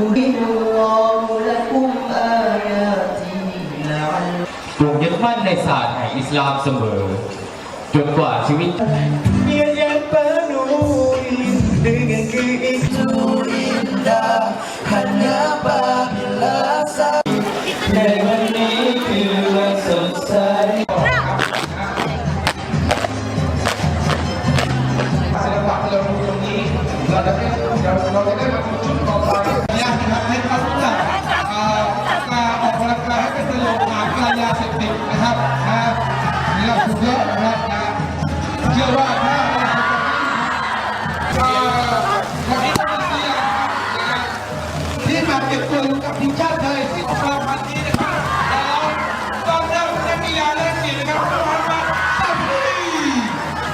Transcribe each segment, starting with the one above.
يريد الله لكم آياته لعلكم ปลูกยึดมั่นในศาสตร์แห่งอิสลามเสมอ จนกว่าชีวิต Ya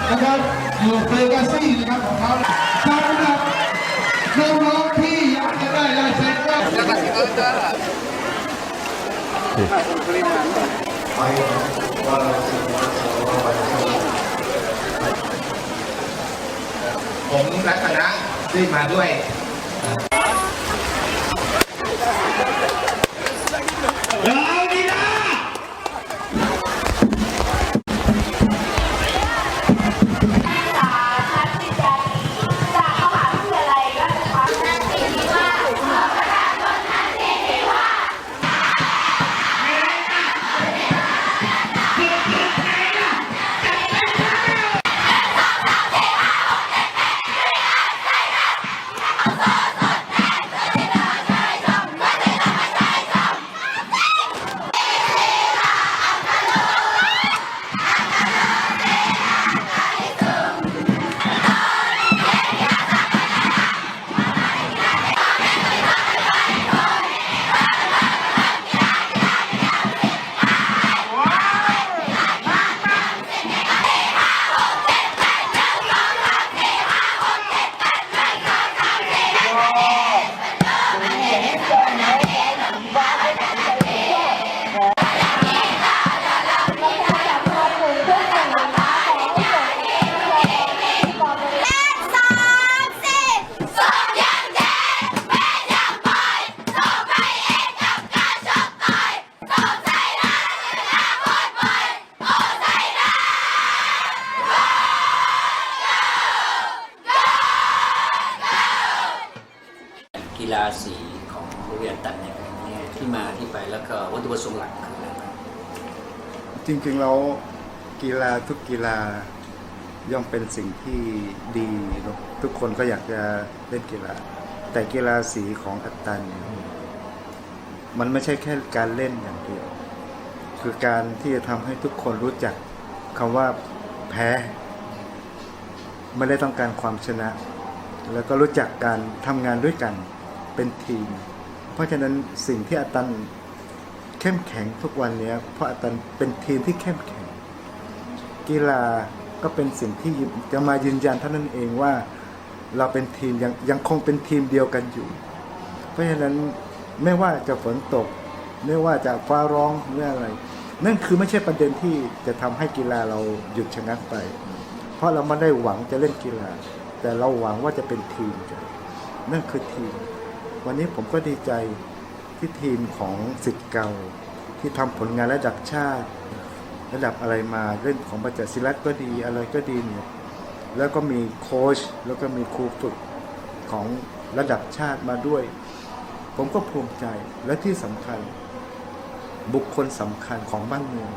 นะครับอยู่เฟกาซี่นะครับของเขาสำหรับน้องๆที่อยากจะได้ลายเซ็นก็ผมและคณะได้มาด้วย กีฬาสีของโรงเรียนตันเนี่ยเนี่ยที่มาที่ไปแล้วก็วัตถุประสงค์หลักคืออะไรจริงๆแล้วกีฬาทุกกีฬาย่อมเป็นสิ่งที่ดีทุกคนก็อยากจะเล่นกีฬา แต่กีฬาสีของกัปตัน มันไม่ใช่แค่การเล่นอย่างเดียว คือการที่จะทำให้ทุกคนรู้จักคำว่าแพ้ ไม่ได้ต้องการความชนะ แล้วก็รู้จักการทำงานด้วยกัน เป็นทีม เพราะฉะนั้นสิ่งที่อาตันเข้มแข็งทุกวันนี้เพราะอาตันเป็นทีมที่เข้มแข็ง กีฬาก็เป็นสิ่งที่จะมายืนยันเท่านั้นเองว่าเราเป็นทีมยังยังคงเป็นทีมเดียวกันอยู่ เพราะฉะนั้นไม่ว่าจะฝนตก ไม่ว่าจะฟ้าร้องหรืออะไร นั่นคือไม่ใช่ประเด็นที่จะทำให้กีฬาเราหยุดชะงักไป เพราะเราไม่ได้หวังจะเล่นกีฬา แต่เราหวังว่าจะเป็นทีมนั่นคือทีม วันนี้ผมก็ดีใจที่ทีมของสิทธิ์เก่า ที่ทำผลงานระดับชาติ ระดับอะไรมาเล่นของประจักษ์ศิลัตก็ดีอะไรก็ดีเนี่ยแล้วก็มีโค้ชแล้วก็มีครูฝึกของระดับชาติมาด้วย ผมก็ภูมิใจและที่สำคัญ บุคคลสำคัญของบ้านเมือง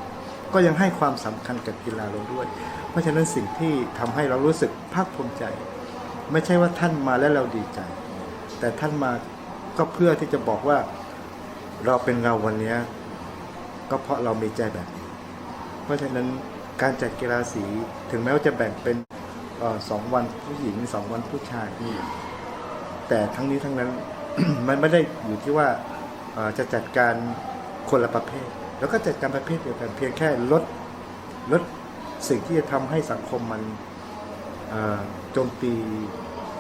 ก็ยังให้ความสำคัญกับกีฬาเราด้วย เพราะฉะนั้นสิ่งที่ทำให้เรารู้สึกภาคภูมิใจ ไม่ใช่ว่าท่านมาแล้วเราดีใจ แต่ท่านมา ก็เพื่อที่จะบอกว่าเราเป็นเราวันนี้ก็เพราะเรามีใจแบบนี้ เพราะฉะนั้นการจัดกีฬาสีถึงแม้ว่าจะแบ่งเป็นออสองวันผู้หญิงสองวันผู้ชายนี่แต่ทั้งนี้ทั้งนั้นมันไม่ได้อยู่ที่ว่าออจะจัดการคนละประเภท แล้วก็จัดการประเภทเดียวกันเพียงแค่ลดลดสิ่งที่จะทำให้สังคมมันออโจมตี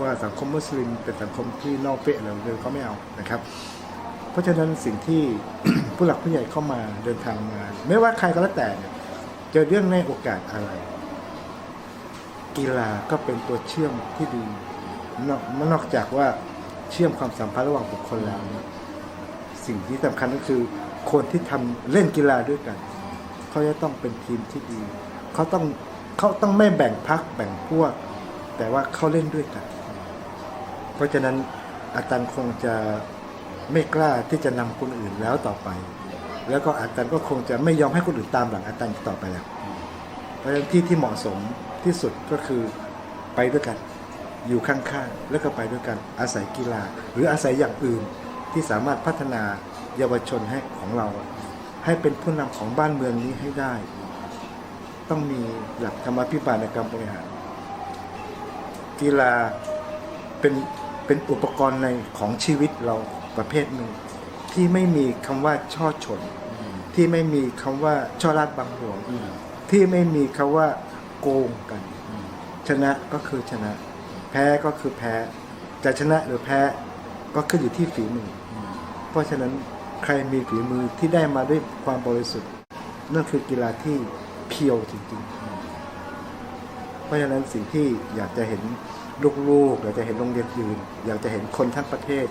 ว่าสังคมมุสลิมเป็นสังคมที่นอกเปะอะไรเลยเขาไม่เอานะครับ เพราะฉะนั้นสิ่งที่ผู้หลักผู้ใหญ่เข้ามาเดินทางมา ไม่ว่าใครก็แล้วแต่เจอเรื่องในโอกาสอะไร กีฬาก็เป็นตัวเชื่อมที่ดีนอกนอกจากว่าเชื่อมความสัมพันธ์ระหว่างบุคคลแล้วสิ่งที่สำคัญก็คือคนที่ทำเล่นกีฬาด้วยกัน เขาจะต้องเป็นทีมที่ดี เขาต้องเขาต้องไม่แบ่งพักแบ่งพวก แต่ว่าเขาเล่นด้วยกัน เพราะฉะนั้นอาจารย์คงจะไม่กล้าที่จะนำคนอื่นแล้วต่อไป แล้วก็อาจารย์ก็คงจะไม่ยอมให้คนอื่นตามหลังอาจารย์ต่อไปแล้ว เพราะฉะนั้นที่ที่เหมาะสมที่สุดก็คือไปด้วยกันอยู่ข้างๆ แล้วก็ไปด้วยกันอาศัยกีฬา หรืออาศัยอย่างอื่นที่สามารถพัฒนาเยาวชนให้ของเรา ให้เป็นผู้นำของบ้านเมืองนี้ให้ได้ ต้องมีหลักธรรมาภิบาลในการบริหารกีฬาเป็น เป็นอุปกรณ์ในของชีวิตเราประเภทหนึ่ง ที่ไม่มีคำว่าช่อฉนที่ไม่มีคำว่าช่อราดบางหลวงที่ไม่มีคำว่าโกงกัน ชนะก็คือชนะ แพ้ก็คือแพ้ จะชนะหรือแพ้ก็ขึ้นอยู่ที่ฝีมืออเพราะฉะนั้นใครมีฝีมือที่ได้มาด้วยความบริสุทธิ์นั่นคือกีฬาที่เพียวจริงๆ เพราะฉะนั้นสิ่งที่อยากจะเห็นลูกๆ อยากจะเห็นโรงเรียนอื่น อยากจะเห็นคนทั้งประเทศ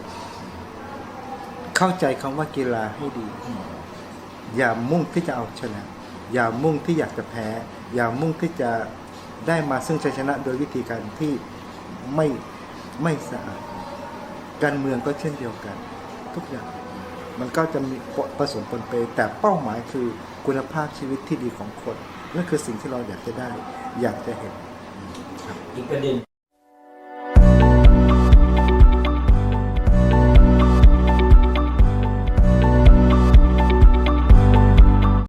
เข้าใจคำว่ากีฬาให้ดี อย่ามุ่งที่จะเอาชนะ อย่ามุ่งที่อยากจะแพ้ อย่ามุ่งที่จะได้มาซึ่งชัยชนะโดยวิธีการที่ไม่ไม่สะอาด การเมืองก็เช่นเดียวกัน ทุกอย่าง มันก็จะมีผสมปนเปแต่เป้าหมายคือคุณภาพชีวิตที่ดีของคนนั่นคือสิ่งที่เราอยากจะได้ อยากจะเห็น Ikan dia